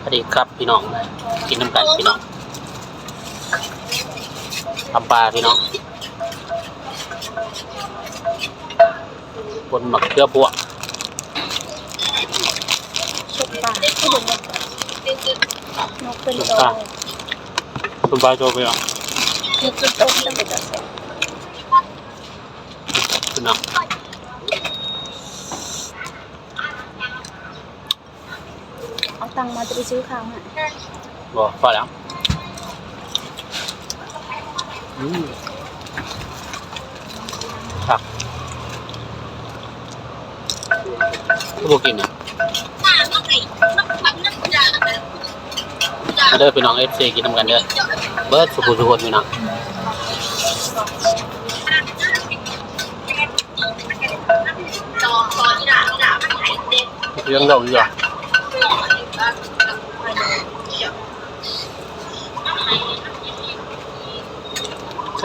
สวัสดีครับพี่น้องกินน้ำกันพี่น้องทำปลาพี่น้องบนหมักเกลือพวกชุบปลาผู้ดูนกนกเป็นโตคุณปลาโจพี่น้องนกเป็นโตตั้งแต่ตัวแสบพี่น้อง ตังค์มาจะไปซื้อข้าวฮะบอกพอแล้วอืมครับทุกกินเนี่ยมาเด้อพี่น้องเอฟซีกินน้ำกันเด้อเบิร์ดสุขุสุขนพี่น้องเรื่องเราอยู่อะใช่สมุดดอกเก็บลูทูธ ไม่เอาอยู่ ว่าโกโก้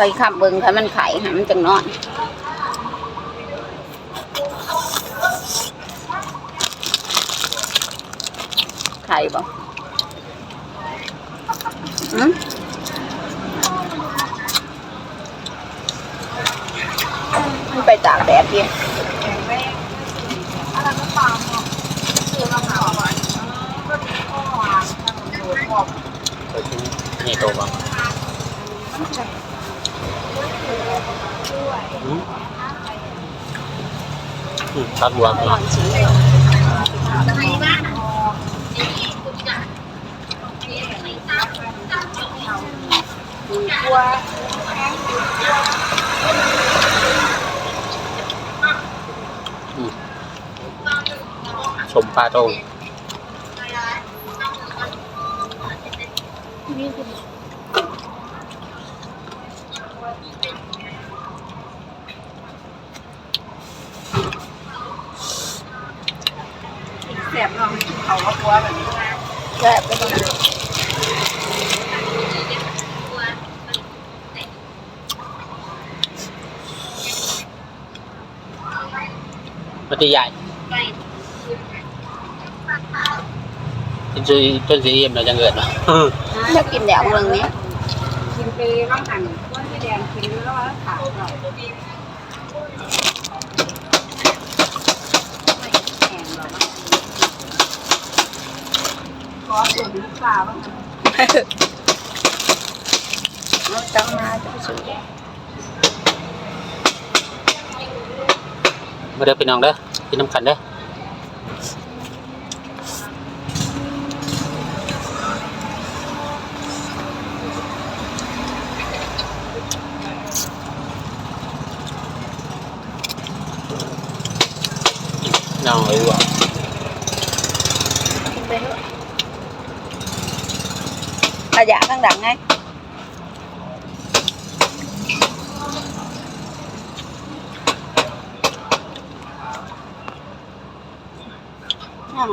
ข่ขับเบิ่งค่ะมันไข่หามันจังนอนไข่บ่อืมมันไปตากแดดดินี่โตบ้าง อืมอืมตัดบัวพี่น้องชมปลาโตงแสบเราไม่กินเขาก็กลัวแบบนี้นะแซ่บไปตรงนั้นมันจะใหญ่จนสีจนสีเอ็มเราจะเกิดเนาะจะกินแดดเมืองนี้กินไปร่างหันก้อนที่แดงกินแล้วว่าขาวหน่อยไม่แข็งหรอกมั้งขอ ส่วนลูกสาวบ้างนะเอาตังมาจะไปซื้อมาเด้อพี่น้องเด้อกินน้ำกันเด้อน้องเอ้ยว่ะ กินไปเถอะ ขยะข้างหลังไงอืม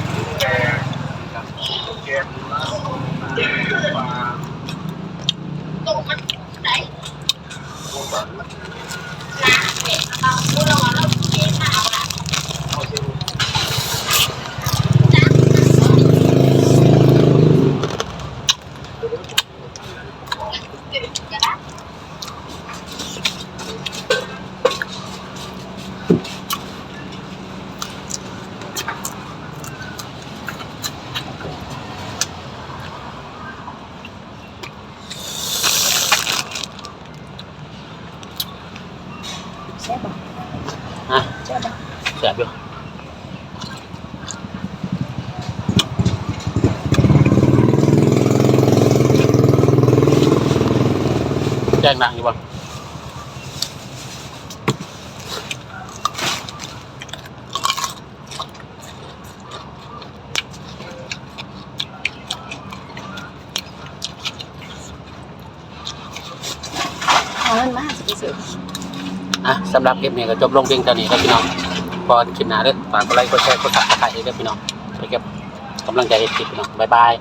แสบ xếp không? Hả? Xếp không? Xếp được Trang nặng như bằng Cảm ơn má sự อะสำหรับคลิปนี้ก็จบลงเพียงเท่านี้ครับพี่น้องพอคลิปหน้าเด้อฝากกดไลค์กดแชร์กดติดตามให้ด้วยพี่น้องไปเก็บกำลังใจให้คลิปพี่น้องบ๊ายบาย